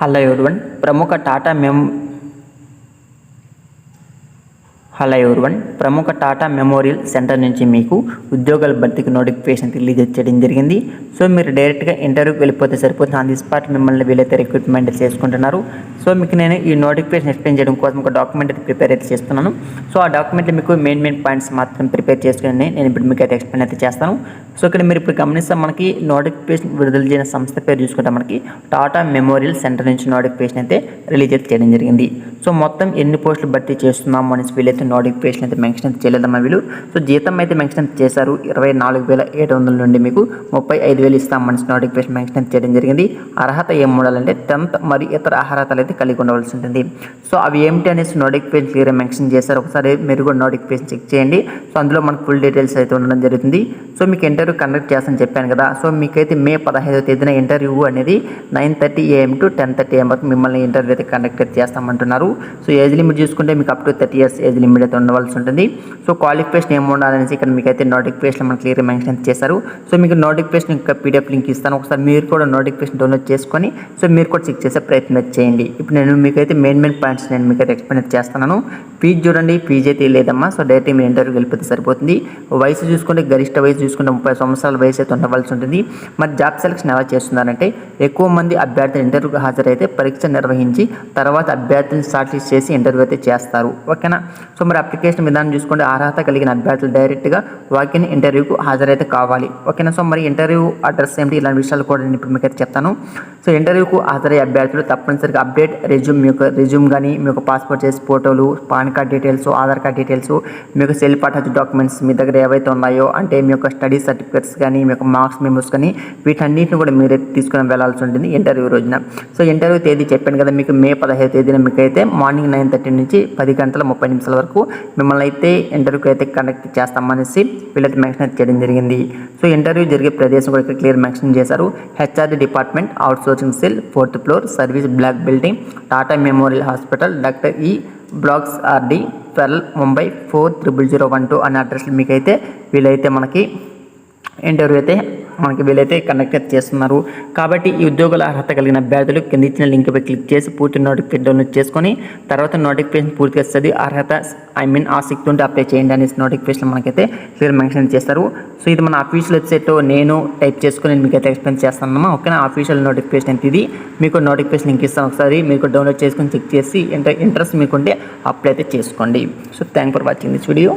Hello everyone ప్రముఖ Tata మెమ్ hello everyone ప్రముఖ Tata memorial centre నుంచి మీకు ఉద్యోగాల భర్తీకి నోటిఫికేషన్ రిలీజ్ చేయడం జరిగింది. సో మీరు డైరెక్ట్గా ఇంటర్వ్యూకి వెళ్ళిపోతే సరిపోతుంది. ఆన్ ది స్పాట్ మిమ్మల్ని వీలైతే రిక్రూట్మెంట్ చేసుకుంటున్నారు. సో మీకు నేను ఈ నోటిఫికేషన్ ఎక్స్ప్లెయిన్ చేయడం కోసం ఒక డాక్యుమెంట్ అయితే ప్రిపేర్ అయితే చేస్తున్నాను. సో ఆ డాక్యుమెంట్లో మీకు మెయిన్ మెయిన్ పాయింట్స్ మాత్రం ప్రిపేర్ చేసుకుని నేను ఇప్పుడు మీకు అయితే ఎక్స్ప్లెయిన్ అయితే చేస్తాను. సో ఇక్కడ మీరు ఇప్పుడు గమనిస్తే మనకి నోటిఫికేషన్ విడుదల చేసిన సంస్థ పేరు చూసుకుంటే మనకి టాటా మెమోరియల్ సెంటర్ నుంచి నోటిఫికేషన్ అయితే రిలీజ్ అయితే చేయడం జరిగింది. సో మొత్తం ఎన్ని పోస్టులు భర్తీ చేస్తున్నాము అనేసి వీళ్ళైతే నోటిఫికేషన్ అయితే మెన్షన్ అయితే చేయలేదమ్మా వీళ్ళు. సో జీతం అయితే మెన్షన్ అయితే చేశారు. ఇరవై నాలుగు వేల ఏడు వందల నుండి మీకు ముప్పై ఐదు వేలు ఇస్తామని నోటిఫికేషన్ మెన్షన్ అయితే చేయడం జరిగింది. అర్హత ఏం ఉండాలంటే టెన్త్ మరి ఇతర అర్హతలు అయితే కలిగి ఉండవలసి ఉంటుంది. సో అవి ఏమిటి అనేసి నోటిఫికేషన్ క్లియర్ మెన్షన్ చేశారు. ఒకసారి మీరు కూడా నోటిఫికేషన్ చెక్ చేయండి. సో అందులో మనకు ఫుల్ డీటెయిల్స్ అయితే ఉండడం జరుగుతుంది. సో మీకు ఇంటర్వ్యూ కండక్ట్ చేస్తానని చెప్పాను కదా. సో మీకైతే మే పదహైదవ తేదీన ఇంటర్వ్యూ అనేది nine thirty AM to ten thirty AM వరకు మిమ్మల్ని ఇంటర్వ్యూ అయితే కండక్ట్ చేస్తామంటున్నారు. సో ఏజ్ లిమిట్ చూసుకుంటే మీకు up to thirty years age limit అయితే ఉండవలసి ఉంటుంది. సో క్వాలిఫికేషన్ ఏమి ఉండాలనేసి ఇక్కడ మీకైతే నోటిఫికేషన్ మనం క్లియర్ మెన్షన్ చేశారు. సో మీకు నోటిఫికేషన్ ఇంకా పీడిఎఫ్ లింక్ ఇస్తాను. ఒకసారి మీరు కూడా నోటిఫికేషన్ డౌన్లోడ్ చేసుకొని సో మీరు కూడా చెక్ చేసే ప్రయత్నం చేయండి. ఇప్పుడు నేను మీకైతే మెయిన్ మెయిన్ పాయింట్స్ నేను మీకు ఎక్స్ప్లెయిన్ చేస్తున్నాను. ఫీజు చూడండి. ఫీజు అయితే లేదమ్మా. సో డైరెక్ట్ మీరు ఇంటర్వ్యూకి వెళ్ళిపోతే సరిపోతుంది. వయసు చూసుకుంటే గరిష్ట వయసు చూసుకుంటే ముప్పై సంవత్సరాల వయసు అయితే ఉండవలసి ఉంటుంది. మరి జాబ్ సెలక్షన్ ఎలా చేస్తున్నారంటే ఎక్కువ మంది అభ్యర్థులు ఇంటర్వ్యూకి హాజరైతే పరీక్ష నిర్వహించి తర్వాత అభ్యర్థులను షార్ట్ లిస్ట్ చేసి ఇంటర్వ్యూ అయితే చేస్తారు. ఓకేనా? సో మరి అప్లికేషన్ విధానం చూసుకుంటే అర్హత కలిగిన అభ్యర్థులు డైరెక్ట్గా వాకిన్ ఇంటర్వ్యూకు హాజరైతే కావాలి. ఓకేనా? సో మరి ఇంటర్వ్యూ అడ్రస్ ఏమిటి ఇలాంటి విషయాలు కూడా నేను ఇప్పుడు మీకు అయితే చెప్తాను. సో ఇంటర్వ్యూకు హాజరయ్యే అభ్యర్థులు తప్పనిసరిగా అప్డేట్ రెజ్యూమ్ మీ యొక్క రెజ్యూమ్ కానీ మీ యొక్క పాస్పోర్ట్ సైజ్ ఫోటోలు PAN card details Aadhaar card details మీ యొక్క సెల్ఫ్ అటాచ్ డాక్యుమెంట్స్ మీ దగ్గర ఏవైతే ఉన్నాయో అంటే మీ యొక్క స్టడీ సర్టిఫికేట్స్ కానీ మీ యొక్క మార్క్స్ మెమోస్ కానీ వీటన్నిటిని కూడా మీరే తీసుకుని వెళ్ళాల్సి ఉంటుంది ఇంటర్వ్యూ రోజున. సో ఇంటర్వ్యూ తేదీ చెప్పాను కదా మీకు మే పదహైదు తేదీన మీకు అయితే మార్నింగ్ నైన్ థర్టీ నుంచి పది గంటల ముప్పై నిమిషాల వరకు మిమ్మల్ని అయితే ఇంటర్వ్యూకి అయితే కండక్ట్ చేస్తామనేసి వీళ్ళైతే మెన్షన్ చేయడం జరిగింది. సో ఇంటర్వ్యూ జరిగే ప్రదేశం కూడా ఇక్కడ క్లియర్ మెన్షన్ చేశారు. HRD department out coaching cell fourth floor service block building Tata memorial hospital doctor E blocks R D twelve Mumbai four triple zero one two అనే అడ్రస్లో మీకైతే వీలైతే మనకి ఇంటర్వ్యూ అయితే మనకి వీలైతే కండక్ట్ చేస్తున్నారు. కాబట్టి ఈ ఉద్యోగుల అర్హత కలిగిన అభ్యర్థులు కింద ఇచ్చిన లింక్పై క్లిక్ చేసి పూర్తి నోటిఫికేషన్ డౌన్లోడ్ చేసుకొని తర్వాత నోటిఫికేషన్ పూర్తిగా వస్తుంది అర్హత ఐ మీన్ ఆసక్తి ఉంటే అప్లై చేయండి అనేసి నోటిఫికేషన్ మనకైతే క్లియర్ మెన్షన్ చేస్తారు సో ఇది మన అఫీషియల్ వెబ్సైట్లో నేను టైప్ చేసుకొని మీకైతే మీకు అయితే ఎక్స్ప్లెయిన్ చేస్తానమ్మా. ఓకేనా? అఫీషియల్ నోటిఫికేషన్ అయితే ఇది? మీకు నోటిఫికేషన్ లింక్ ఇస్తాను ఒకసారి. మీకు డౌన్లోడ్ చేసుకొని చెక్ చేసి ఇంట్రెస్ట్ మీకుంటే అప్లై అయితే చేసుకోండి. So thank for watching this video